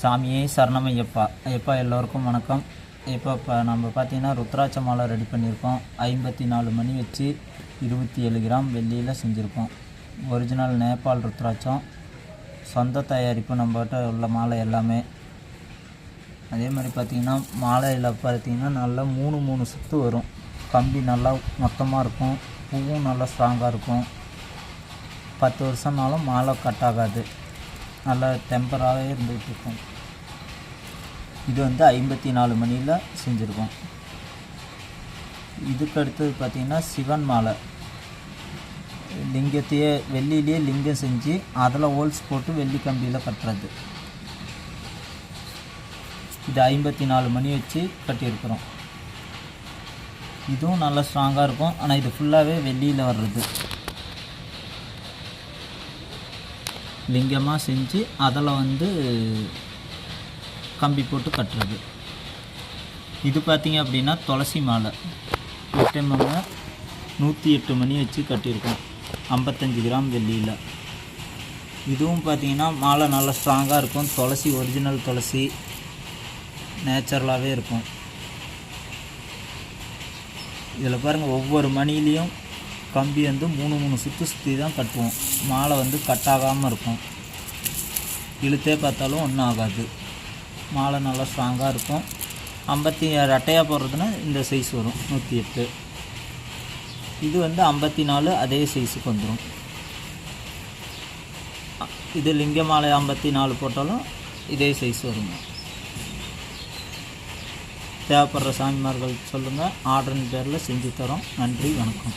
சாமியே சரணம் ஐயப்பா. ஐயப்பா எல்லோருக்கும் வணக்கம். இப்போ இப்போ நம்ம பார்த்தீங்கன்னா ருத்ராட்ச மாலை ரெடி பண்ணியிருக்கோம். ஐம்பத்தி நாலு மணி வச்சு இருபத்தி ஏழு கிராம் வெள்ளியில் செஞ்சுருக்கோம். ஒரிஜினல் நேபாள் ருத்ராட்சம். சொந்த தயாரிப்பு நம்மகிட்ட உள்ள மாலை எல்லாமே. அதே மாதிரி பார்த்திங்கன்னா மாலையில் பார்த்தீங்கன்னா நல்லா மூணு மூணு சுற்று வரும். கம்பி நல்லா மொத்தமாக இருக்கும். பூவும் நல்லா ஸ்ட்ராங்காக இருக்கும். பத்து வருஷம்னாலும் மாலை கட் ஆகாது. நல்லா டெம்பராகவே இருந்துகிட்டு இருக்கும் இது வந்து ஐம்பத்தி நாலு மணியில் செஞ்சுருக்கோம். இதுக்கு அடுத்தது பார்த்திங்கன்னா சிவன் மாலை. லிங்கத்தையே வெள்ளிலேயே லிங்கம் செஞ்சு அதில் ஹோல்ஸ் போட்டு வெள்ளி கம்பியில் கட்டுறது. இது ஐம்பத்தி நாலு மணி வச்சு கட்டியிருக்கிறோம். இதுவும் நல்லா ஸ்ட்ராங்காக இருக்கும். ஆனால் இது ஃபுல்லாகவே வெள்ளியில் வர்றது. லிங்கமாக செஞ்சு அதில் வந்து கம்பி போட்டு கட்டுறது. இது பார்த்திங்க அப்படின்னா துளசி மாலை. எட்டெம்எம் நூற்றி எட்டு மணி வச்சு கட்டியிருக்கோம் ஐம்பத்தஞ்சு கிராம் வெள்ளியில். இதுவும் பார்த்தீங்கன்னா மாலை நல்லா ஸ்ட்ராங்காக இருக்கும். துளசி ஒரிஜினல் துளசி நேச்சுரலாகவே இருக்கும். இதில் பாருங்கள் ஒவ்வொரு மணிலேயும் கம்பி வந்து மூணு மூணு சுற்று சுற்றி தான் கட்டுவோம். மாலை வந்து கட்டாகாமல் இருக்கும். இழுத்தே பார்த்தாலும் ஒன்றும் ஆகாது. மாலை நல்லா ஸ்ட்ராங்காக இருக்கும். ஐம்பத்தி ரெட்டையாக போடுறதுன்னா இந்த சைஸ் வரும் நூற்றி எட்டு. இது வந்து ஐம்பத்தி நாலு அதே சைஸுக்கு வந்துடும் இது லிங்க மாலை ஐம்பத்தி நாலு போட்டாலும் இதே சைஸ் வருங்க. தேவைப்படுற சாமிமார்கள் சொல்லுங்கள் ஆர்டரின் பேரில் செஞ்சு தரோம். நன்றி வணக்கம்.